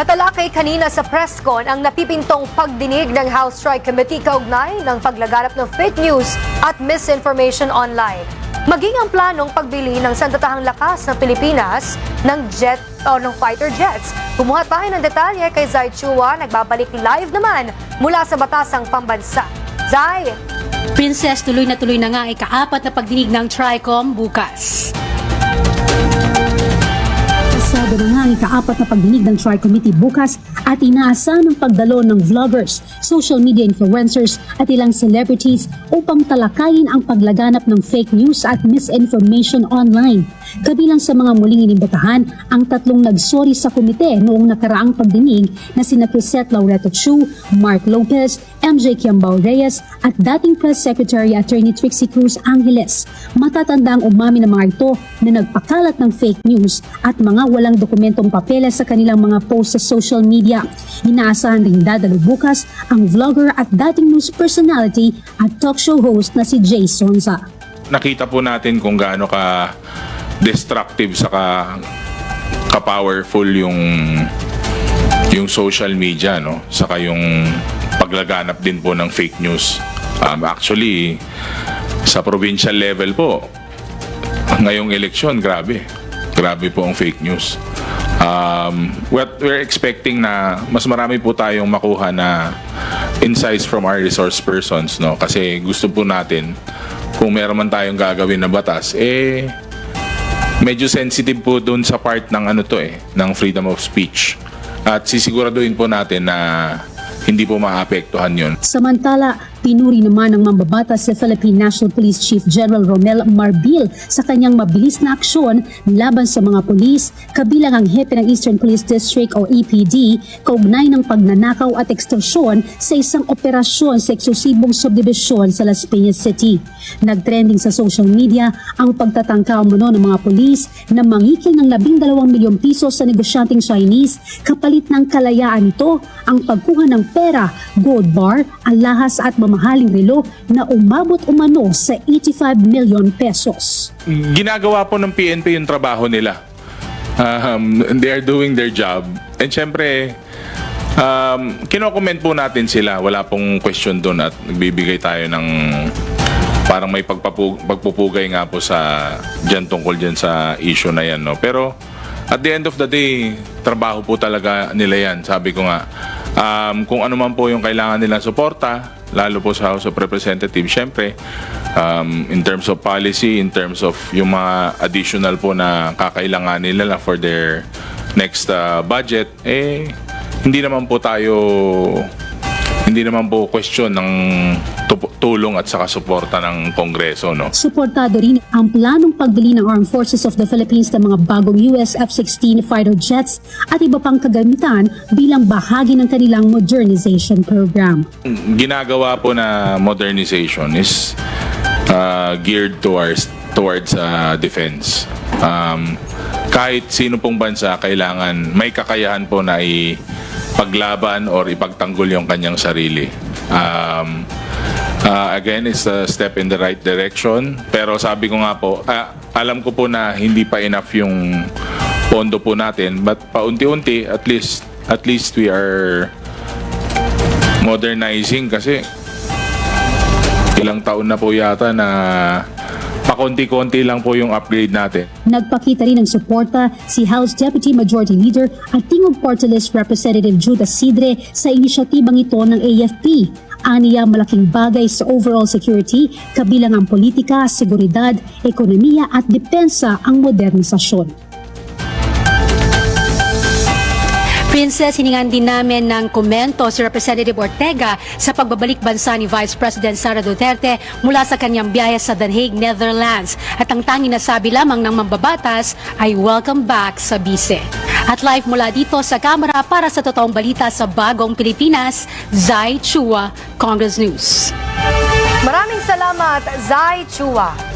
Natalakay kanina sa presscon ang napipintong pagdinig ng House Strike Committee kaugnay ng paglaganap ng fake news at misinformation online. Maging ang planong pagbili ng sandatahang lakas ng Pilipinas ng jet o ng fighter jets. Kumuha tayo ng detalye kay Zai Chua, nagbabalik live naman mula sa Batasang Pambansa. Zai! Princess, tuloy na tuloy na nga ang ikaapat na pagdinig ng TRICOM bukas. Ang ikaapat na pagdinig ng Tri-Committee bukas at inaasahan ang pagdalo ng vloggers, social media influencers at ilang celebrities upang talakayin ang paglaganap ng fake news at misinformation online. Kabilang sa mga muling inimbitahan ang tatlong nagsori sa komite noong nakaraang pagdinig na sina Crisette Laureto Chu, Mark Lopez, MJ Kiambao Reyes at dating Press Secretary Attorney Trixie Cruz Angeles. Matatanda ang umami ng mga ito na nagpakalat ng fake news at mga walang dokumentong papeles sa kanilang mga post sa social media. Inaasahan ring dadalo bukas ang vlogger at dating news personality at talk show host na si Jay Sonza. nakita po natin kung gaano ka destructive saka ka-powerful yung yung social media no saka yung paglaganap din po ng fake news um, actually sa provincial level po ngayong eleksyon grabe grabe po ang fake news. Um, what we're expecting na mas marami po tayong makuha na insights from our resource persons no? Kasi gusto po natin kung meron man tayong gagawin na batas eh medyo sensitive po dun sa part ng ano to eh ng freedom of speech. At sisiguraduhin po natin na hindi po maapektuhan yon Samantala, pinuri naman ng mambabatas si Philippine National Police Chief General Romel Marbil sa kanyang mabilis na aksyon laban sa mga pulis, kabilang ang hepe ng Eastern Police District o EPD, kaugnay ng pagnanakaw at ekstorsyon sa isang operasyon sa eksklusibong subdivision sa Las Piñas City. Nagtrending sa social media ang pagtatangka umano ng mga pulis na mangikil ng 12 milyong piso sa negosyanteng Chinese kapalit ng kalayaan nito ang pagkuha ng pera, gold bar, alahas at mamahaling relo na umabot umano sa 85 million pesos. ginagawa po ng PNP yung trabaho nila. Um, they are doing their job. And syempre um, kinokomment po natin sila. Wala pong question doon at nagbibigay tayo ng parang may pagpapu- pagpupugay nga po sa dyan tungkol dyan sa issue na yan no? Pero at the end of the day trabaho po talaga nila yan sabi ko nga. Um, kung ano man po yung kailangan nilang suporta lalo po sa House of Representatives. Syempre um, in terms of policy in terms of yung mga additional po na kakailanganin nila for their next uh, budget eh hindi naman po tayo hindi naman po question ng tulong at saka suporta ng Kongreso no Suportado rin ang planong pagbili ng Armed Forces of the Philippines ng mga bagong US F-16 fighter jets at iba pang kagamitan bilang bahagi ng kanilang modernization program. ginagawa po na modernization is uh, geared towards towards uh, defense. Um, kahit sino pong bansa kailangan may kakayahan po na ipaglaban or ipagtanggol yung kanyang sarili. Um, uh, again, it's a step in the right direction. Pero sabi ko nga po, ah, alam ko po na hindi pa enough yung pondo po natin, but paunti-unti at least at least we are modernizing kasi ilang taon na po yata na pakonti-konti lang po yung upgrade natin. Nagpakita rin ng suporta si House Deputy Majority Leader at Tingog Party Representative Judah Sidre sa inisyatibang ito ng AFP. Aniya malaking bagay sa overall security, kabilang ang politika, seguridad, ekonomiya at depensa ang modernisasyon. Princess, hiningan din namin ng komento si Representative Ortega sa pagbabalik bansa ni Vice President Sara Duterte mula sa kanyang biyahe sa The Hague, Netherlands. At ang tanging nasabi lamang ng mambabatas ay welcome back sa bise. At live mula dito sa kamera para sa totoong balita sa Bagong Pilipinas, Zai Chua, Congress News. Maraming salamat, Zai Chua.